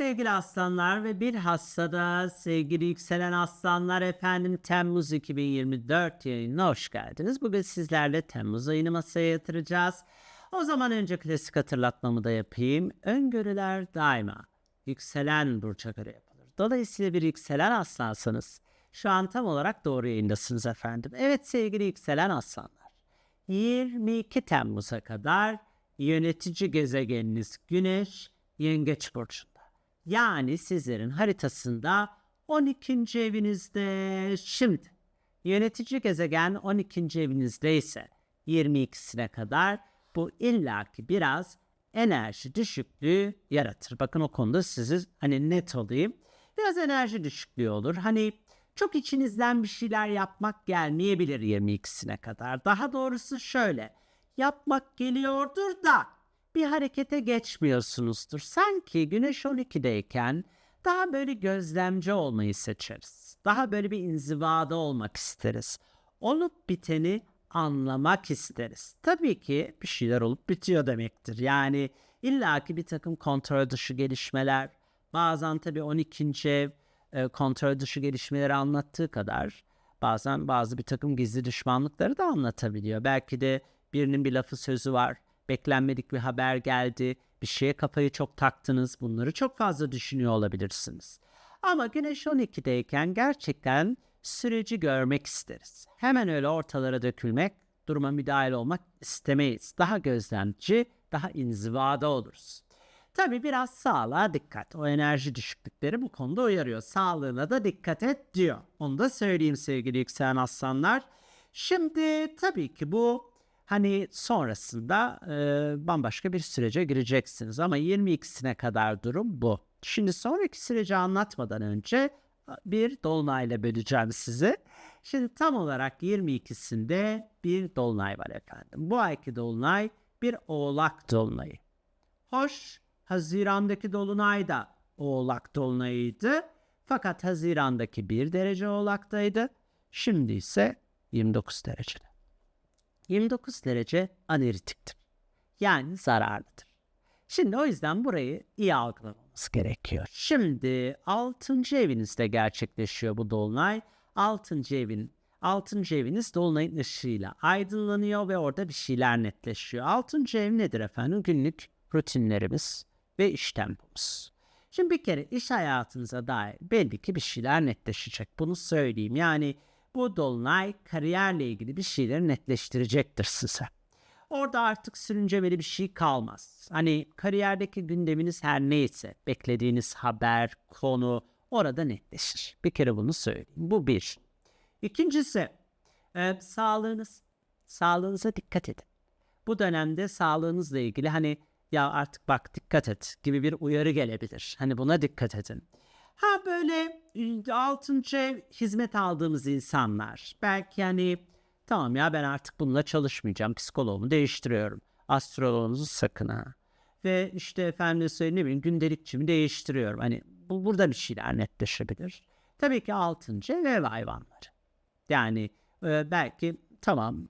sevgili aslanlar ve bir hassada sevgili yükselen aslanlar efendim Temmuz 2024 yayınına hoş geldiniz. Bugün sizlerle Temmuz ayını masaya yatıracağız. O zaman önce klasik hatırlatmamı da yapayım. Öngörüler daima yükselen burça göre yapılır. Dolayısıyla bir yükselen aslansanız şu an tam olarak doğru yayındasınız efendim. Evet sevgili yükselen aslanlar. 22 Temmuz'a kadar yönetici gezegeniniz Güneş Yengeç Burcu'nda. Yani sizlerin haritasında 12. evinizde şimdi. Yönetici gezegen 12. evinizde ise 22'sine kadar bu illaki biraz enerji düşüklüğü yaratır. Bakın o konuda sizi hani net olayım. Biraz enerji düşüklüğü olur. Hani çok içinizden bir şeyler yapmak gelmeyebilir 22'sine kadar. Daha doğrusu şöyle. Yapmak geliyordur da bir harekete geçmiyorsunuzdur. Sanki güneş 12'deyken daha böyle gözlemci olmayı seçeriz. Daha böyle bir inzivada olmak isteriz. Olup biteni anlamak isteriz. Tabii ki bir şeyler olup bitiyor demektir. Yani illaki bir takım kontrol dışı gelişmeler, bazen tabii 12. ev e, kontrol dışı gelişmeleri anlattığı kadar bazen bazı bir takım gizli düşmanlıkları da anlatabiliyor. Belki de birinin bir lafı sözü var, beklenmedik bir haber geldi, bir şeye kafayı çok taktınız, bunları çok fazla düşünüyor olabilirsiniz. Ama Güneş 12'deyken gerçekten süreci görmek isteriz. Hemen öyle ortalara dökülmek, duruma müdahale olmak istemeyiz. Daha gözlemci, daha inzivada oluruz. Tabii biraz sağlığa dikkat. O enerji düşüklükleri bu konuda uyarıyor. Sağlığına da dikkat et diyor. Onu da söyleyeyim sevgili yükselen aslanlar. Şimdi tabii ki bu hani sonrasında e, bambaşka bir sürece gireceksiniz. Ama 22'sine kadar durum bu. Şimdi sonraki süreci anlatmadan önce bir dolunayla böleceğim sizi. Şimdi tam olarak 22'sinde bir dolunay var efendim. Bu ayki dolunay bir oğlak dolunayı. Hoş Haziran'daki dolunay da oğlak dolunayıydı. Fakat Haziran'daki 1 derece oğlaktaydı. Şimdi ise 29 derecede. 29 derece aneritiktir. Yani zararlıdır. Şimdi o yüzden burayı iyi algılamamız gerekiyor. Şimdi 6. evinizde gerçekleşiyor bu dolunay. 6. evin 6. eviniz dolunayın ışığıyla aydınlanıyor ve orada bir şeyler netleşiyor. 6. ev nedir efendim? Günlük rutinlerimiz ve iş tempomuz. Şimdi bir kere iş hayatınıza dair belli ki bir şeyler netleşecek. Bunu söyleyeyim. Yani bu dolunay kariyerle ilgili bir şeyleri netleştirecektir size. Orada artık sürüncemeli bir şey kalmaz. Hani kariyerdeki gündeminiz her neyse, beklediğiniz haber, konu orada netleşir. Bir kere bunu söyleyeyim. Bu bir. İkincisi, e, sağlığınız. Sağlığınıza dikkat edin. Bu dönemde sağlığınızla ilgili hani ya artık bak dikkat et gibi bir uyarı gelebilir. Hani buna dikkat edin. Ha böyle e, altıncı hizmet aldığımız insanlar. Belki hani tamam ya ben artık bununla çalışmayacağım. Psikoloğumu değiştiriyorum. Astroloğunuzu sakın ha. Ve işte efendim söyleyeyim ne bileyim gündelikçimi değiştiriyorum. Hani bu, burada bir şeyler netleşebilir. Tabii ki altıncı ev hayvanları. Yani e, belki tamam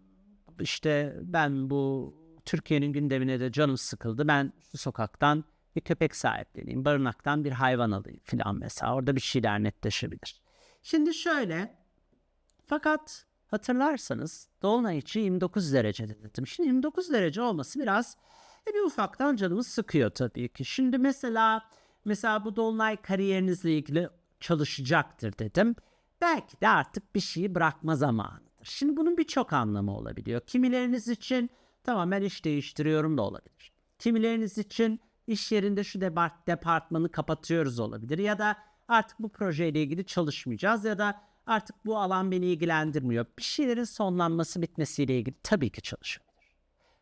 işte ben bu Türkiye'nin gündemine de canım sıkıldı. Ben sokaktan bir köpek sahipleneyim, barınaktan bir hayvan alayım filan mesela. Orada bir şeyler netleşebilir. Şimdi şöyle, fakat hatırlarsanız Dolunay için 29 derece dedim. Şimdi 29 derece olması biraz e, bir ufaktan canımı sıkıyor tabii ki. Şimdi mesela mesela bu Dolunay kariyerinizle ilgili çalışacaktır dedim. Belki de artık bir şeyi bırakma zamanıdır. Şimdi bunun birçok anlamı olabiliyor. Kimileriniz için tamam ben iş değiştiriyorum da olabilir. Kimileriniz için iş yerinde şu depart departmanı kapatıyoruz olabilir ya da artık bu projeyle ilgili çalışmayacağız ya da artık bu alan beni ilgilendirmiyor. Bir şeylerin sonlanması bitmesiyle ilgili tabii ki çalışabilir.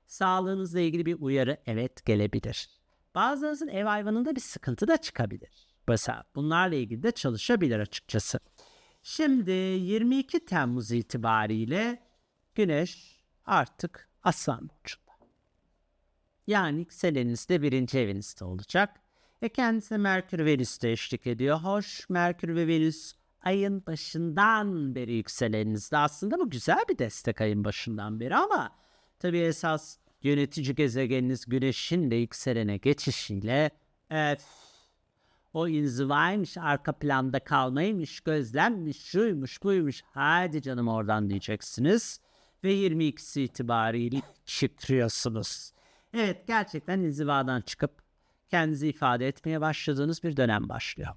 Sağlığınızla ilgili bir uyarı evet gelebilir. Bazılarınızın ev hayvanında bir sıkıntı da çıkabilir. Mesela bunlarla ilgili de çalışabilir açıkçası. Şimdi 22 Temmuz itibariyle Güneş artık Aslan Burcu'nda. Yani yükseleniniz de birinci evinizde olacak. Ve kendisine Merkür Venüs de eşlik ediyor. Hoş Merkür ve Venüs ayın başından beri yükselenizde. Aslında bu güzel bir destek ayın başından beri ama tabii esas yönetici gezegeniniz Güneş'in de yükselene geçişiyle evet, O inzivaymış, arka planda kalmaymış, gözlemmiş, şuymuş, buymuş. Hadi canım oradan diyeceksiniz. Ve 22'si itibariyle çıkıyorsunuz. Evet gerçekten inzivadan çıkıp kendinizi ifade etmeye başladığınız bir dönem başlıyor.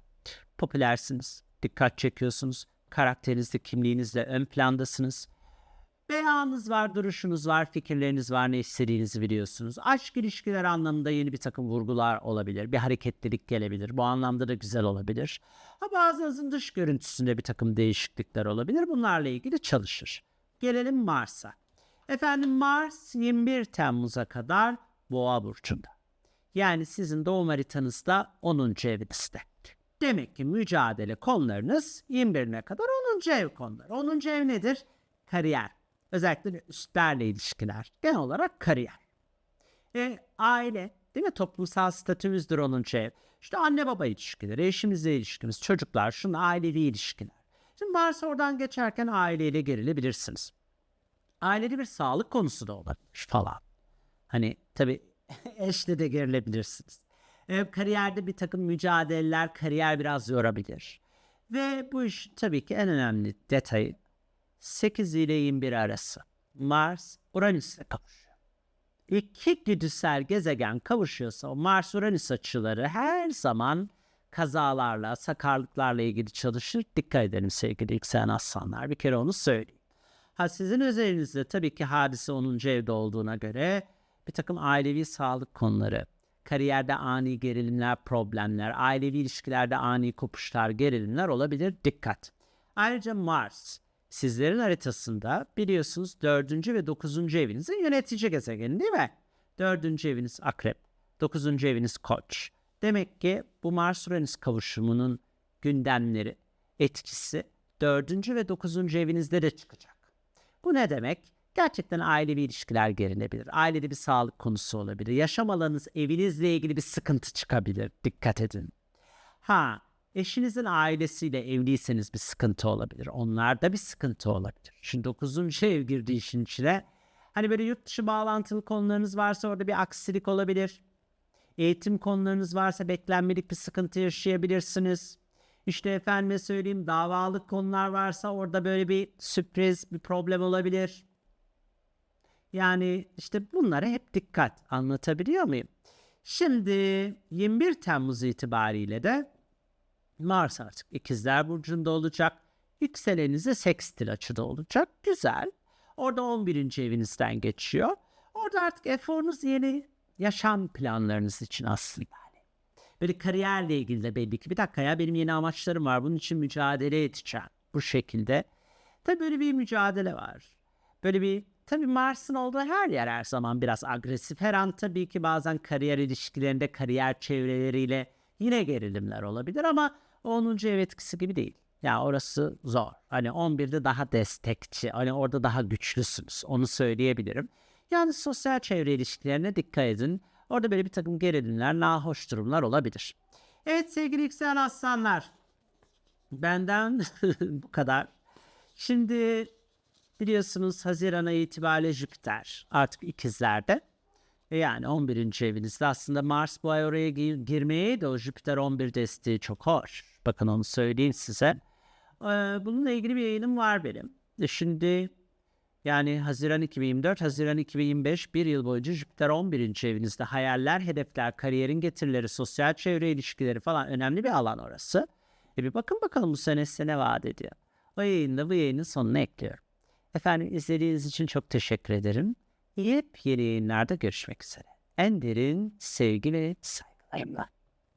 Popülersiniz, dikkat çekiyorsunuz, karakterinizde, kimliğinizle ön plandasınız. Beyanınız var, duruşunuz var, fikirleriniz var, ne istediğinizi biliyorsunuz. Aşk ilişkiler anlamında yeni bir takım vurgular olabilir, bir hareketlilik gelebilir. Bu anlamda da güzel olabilir. Ha, bazınızın dış görüntüsünde bir takım değişiklikler olabilir. Bunlarla ilgili çalışır. Gelelim Mars'a. Efendim Mars 21 Temmuz'a kadar Boğa burcunda. Yani sizin doğum haritanızda 10. evinizde. Demek ki mücadele konularınız 21'ine kadar 10. ev konuları. 10. ev nedir? Kariyer. Özellikle üstlerle ilişkiler. Genel olarak kariyer. E, aile değil mi? Toplumsal statümüzdür 10. ev. İşte anne baba ilişkileri, eşimizle ilişkimiz, çocuklar, şunun ailevi ilişkiler. Şimdi Mars oradan geçerken aileyle gerilebilirsiniz. Ailede bir sağlık konusu da olabilir falan. Hani tabii eşle de gerilebilirsiniz. E, kariyerde bir takım mücadeleler, kariyer biraz yorabilir. Ve bu iş tabii ki en önemli detayı 8 ile 21 arası. Mars Uranüs'le kavuşuyor. İki güdüsel gezegen kavuşuyorsa o Mars-Uranüs açıları her zaman kazalarla, sakarlıklarla ilgili çalışır. Dikkat edelim sevgili yükselen aslanlar. Bir kere onu söyleyeyim. Ha sizin özelinizde tabii ki hadise 10. evde olduğuna göre bir takım ailevi sağlık konuları, kariyerde ani gerilimler, problemler, ailevi ilişkilerde ani kopuşlar, gerilimler olabilir. Dikkat. Ayrıca Mars sizlerin haritasında biliyorsunuz 4. ve 9. evinizin yönetici gezegeni değil mi? 4. eviniz Akrep, 9. eviniz Koç. Demek ki bu Mars-Uranüs kavuşumunun gündemleri, etkisi 4. ve 9. evinizde de çıkacak. Bu ne demek? Gerçekten ailevi ilişkiler gerilebilir. Ailede bir sağlık konusu olabilir. Yaşam alanınız, evinizle ilgili bir sıkıntı çıkabilir. Dikkat edin. Ha, eşinizin ailesiyle evliyseniz bir sıkıntı olabilir. Onlarda bir sıkıntı olabilir. Şimdi 9. ev girdiği işin içine. Hani böyle yurt dışı bağlantılı konularınız varsa orada bir aksilik olabilir. Eğitim konularınız varsa beklenmedik bir sıkıntı yaşayabilirsiniz. İşte efendime söyleyeyim davalık konular varsa orada böyle bir sürpriz, bir problem olabilir. Yani işte bunlara hep dikkat anlatabiliyor muyum? Şimdi 21 Temmuz itibariyle de Mars artık ikizler burcunda olacak. Yükselenize sekstil açıda olacak. Güzel. Orada 11. evinizden geçiyor. Orada artık eforunuz yeni yaşam planlarınız için aslında. Böyle kariyerle ilgili de belli ki bir dakika ya benim yeni amaçlarım var. Bunun için mücadele edeceğim. Bu şekilde. Tabii böyle bir mücadele var. Böyle bir tabii Mars'ın olduğu her yer her zaman biraz agresif. Her an tabii ki bazen kariyer ilişkilerinde kariyer çevreleriyle yine gerilimler olabilir ama 10. ev etkisi gibi değil. Ya yani orası zor. Hani 11'de daha destekçi. Hani orada daha güçlüsünüz. Onu söyleyebilirim. Yani sosyal çevre ilişkilerine dikkat edin. Orada böyle bir takım gerilimler, nahoş durumlar olabilir. Evet sevgili yükselen aslanlar. Benden bu kadar. Şimdi biliyorsunuz Haziran ayı itibariyle Jüpiter artık ikizlerde. E Yani 11. evinizde aslında Mars bu ay oraya gir- girmeye de o Jüpiter 11 desteği çok hoş. Bakın onu söyleyeyim size. Ee, bununla ilgili bir yayınım var benim. E Şimdi yani Haziran 2024, Haziran 2025 bir yıl boyunca Jüpiter 11. evinizde hayaller, hedefler, kariyerin getirileri, sosyal çevre ilişkileri falan önemli bir alan orası. E bir bakın bakalım bu sene size ne vaat ediyor. O yayında bu yayının sonuna ekliyorum. Efendim izlediğiniz için çok teşekkür ederim. Yepyeni yayınlarda görüşmek üzere. En derin sevgi ve saygılarımla.